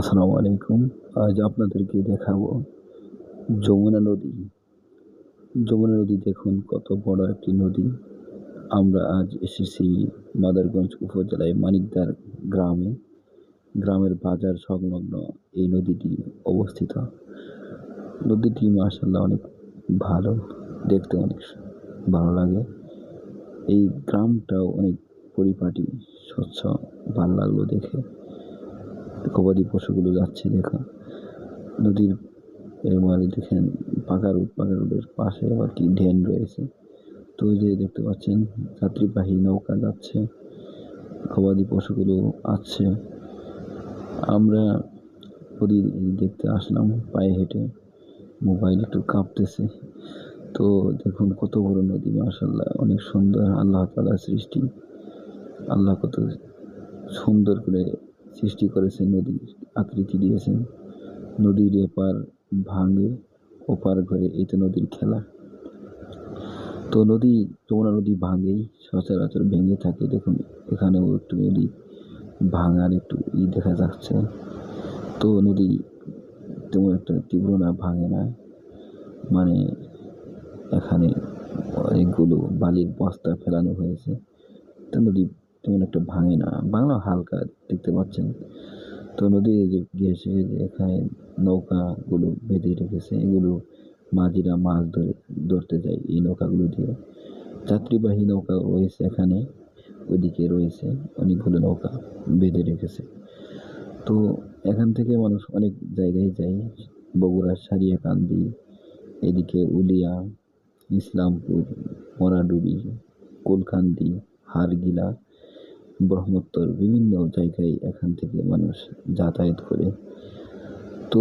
আসসালামু আলাইকুম। আজ আপনাদেরকে দেখাবো যমুনা নদী। যমুনা নদী দেখুন, কত বড় একটি নদী। আমরা আজ এসেছি মাদারগঞ্জ উপজেলায় মানিকদার গ্রামে। গ্রামের বাজার সংলগ্ন এই নদীটি অবস্থিত। নদীটি মাসাল্লাহ অনেক ভালো, দেখতে অনেক ভালো লাগে। এই গ্রামটাও অনেক পরিপাটি, স্বচ্ছ, ভালো লাগল দেখে। গবাদি পশুগুলো যাচ্ছে দেখা। নদীর এবারে দেখেন পাকা রোড, পাকা রোডের পাশে আবার কি ড্রেন রয়েছে। তো ওই যে দেখতে পাচ্ছেন, যাত্রীবাহী নৌকা যাচ্ছে গবাদি পশুগুলো আছে। আমরা নদী দেখতে আসলাম পায়ে হেঁটে, মোবাইল একটু কাঁপতেছে। তো দেখুন কত বড় নদী মাসাল্লাহ অনেক সুন্দর আল্লাহ তালার সৃষ্টি। আল্লাহ কত সুন্দর করে সৃষ্টি করেছে নদীর আকৃতি দিয়েছেন নদীর এপার ভাঙে, ওপার ঘরে এই তো নদীর খেলা। তো নদী, যমুনা নদী ভাঙেই সচরাচর ভেঙে থাকে। দেখুন, এখানেও একটু নদী ভাঙার একটু ই দেখা যাচ্ছে। তো নদী তেমন একটা তীব্র না, ভাঙে না। মানে এখানে অনেকগুলো বালির বস্তা ফেলানো হয়েছে। তো নদী তেমন একটা ভাঙে না। বাংলা হালকা দেখতে পাচ্ছেন। তো নদী যে গিয়েছে এখানে নৌকাগুলো বেঁধে রেখেছে, এগুলো মাঝিরা মাছ ধরে, ধরতে যায় এই নৌকাগুলো দিয়ে। যাত্রীবাহী নৌকা রয়েছে এখানে, ওইদিকে রয়েছে অনেকগুলো নৌকা বেঁধে রেখেছে। তো এখান থেকে মানুষ অনেক জায়গায় যায়। বগুড়া, সারিয়াকান্দি, এদিকে উলিয়া, ইসলামপুর, মরাডুবি, কোলকান্দি, হারগিলা ব্রহ্মোত্তর বিভিন্ন জায়গায় এখান থেকে মানুষ যাতায়াত করে। তো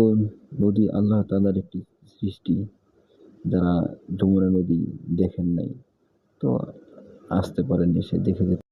নদী আল্লাহ তালার একটি সৃষ্টি যারা যমুনা নদী দেখেন নাই, তো আসতে পারেন এসে দেখে যেতে